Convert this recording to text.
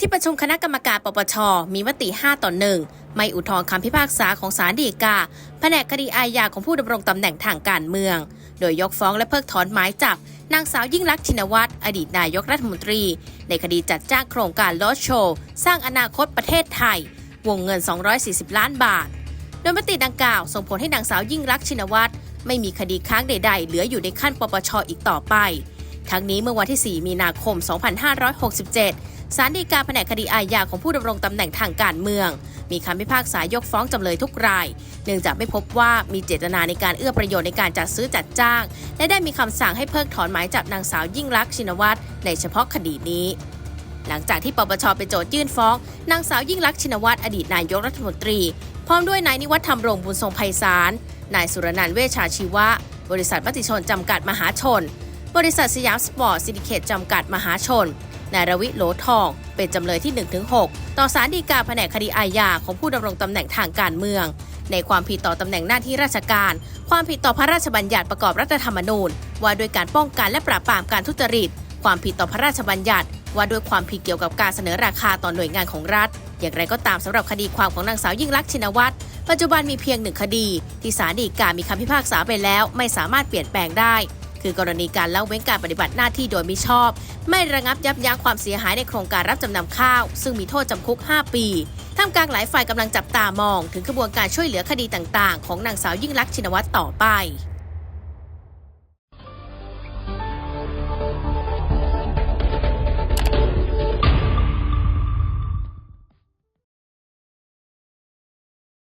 ที่ประชุมคณะกรรมการปปช มีมติ 5 ต่อ 1 ไม่อุทธรณ์คำพิพากษาของศาลฎีกา แผนกคดีอาญาของผู้ดำรงตำแหน่งทางการเมือง โดยยกฟ้องและเพิกถอนหมายจับ นางสาวยิ่งลักษณ์ชินวัตร อดีตนายกรัฐมนตรี ในคดีจัดจ้างโครงการลอโชว์ สร้างอนาคตประเทศไทย วงเงิน 240 ล้านบาท โดยมติดังกล่าวส่งผลให้นางสาวยิ่งลักษณ์ชินวัตรไม่มีคดีค้างใด ๆ เหลืออยู่ในขั้นปปชอีกต่อไป ทั้งนี้เมื่อวันที่ 4 มีนาคม 2567 ศาลฎีกาแผนกคดีอาญาของผู้ดำรงตำแหน่งทางการเมือง มีคำพิพากษายกฟ้องจำเลยทุกราย เนื่องจากไม่พบว่ามีเจตนาในการเอื้อประโยชน์ในการจัดซื้อจัดจ้าง และได้มีคำสั่งให้เพิกถอนหมายจับนางสาวยิ่งลักษณ์ชินวัตรในเฉพาะคดีนี้ หลังจากที่ปปชเป็นโจทยื่นฟ้องนางสาวยิ่งลักษณ์ชินวัตรอดีตนายกรัฐมนตรี พร้อมด้วยนายนิวัฒน์ธรรมรงค์บุญทรงไพศาลนายสุรนันท์เวชชาชีวะ บริษัทมติชนจำกัดมหาชน บริษัทสยามสปอร์ตซินดิเคตจำกัดมหาชน นายรวิโหลทอง เป็นจำเลยที่ 1-6 ต่อสารดีกาแผนกคดีอาญาของผู้ดำรงตำแหน่งทางการเมือง ในความผิดต่อตำแหน่งหน้าที่ราชการ ความผิดต่อพระราชบัญญัติประกอบรัฐธรรมนูญ ว่าด้วยการป้องกันและปราบปรามการทุจริต ความผิดต่อพระราชบัญญัติ ว่าด้วยความผิดเกี่ยวกับการเสนอราคาต่อหน่วยงานของรัฐ อย่างไรก็ตามสำหรับคดีความของนางสาวยิ่งลักษณ์ชินวัตรปัจจุบันมีเพียงหนึ่งคดี ที่ศาลฎีกามีคำพิพากษาไปแล้ว ไม่สามารถเปลี่ยนแปลงได้ คือกรณีการละเว้นการปฏิบัติหน้าที่โดยมิชอบ ไม่ระงับยับยั้งความเสียหายในโครงการรับจำนำข้าว ซึ่งมีโทษจำคุก 5 ปีท่ามกลางหลายฝ่ายกำลังจับตามอง ถึงกระบวนการช่วยเหลือคดีต่าง ๆ ของนางสาวยิ่งลักษณ์ชินวัตรต่อไป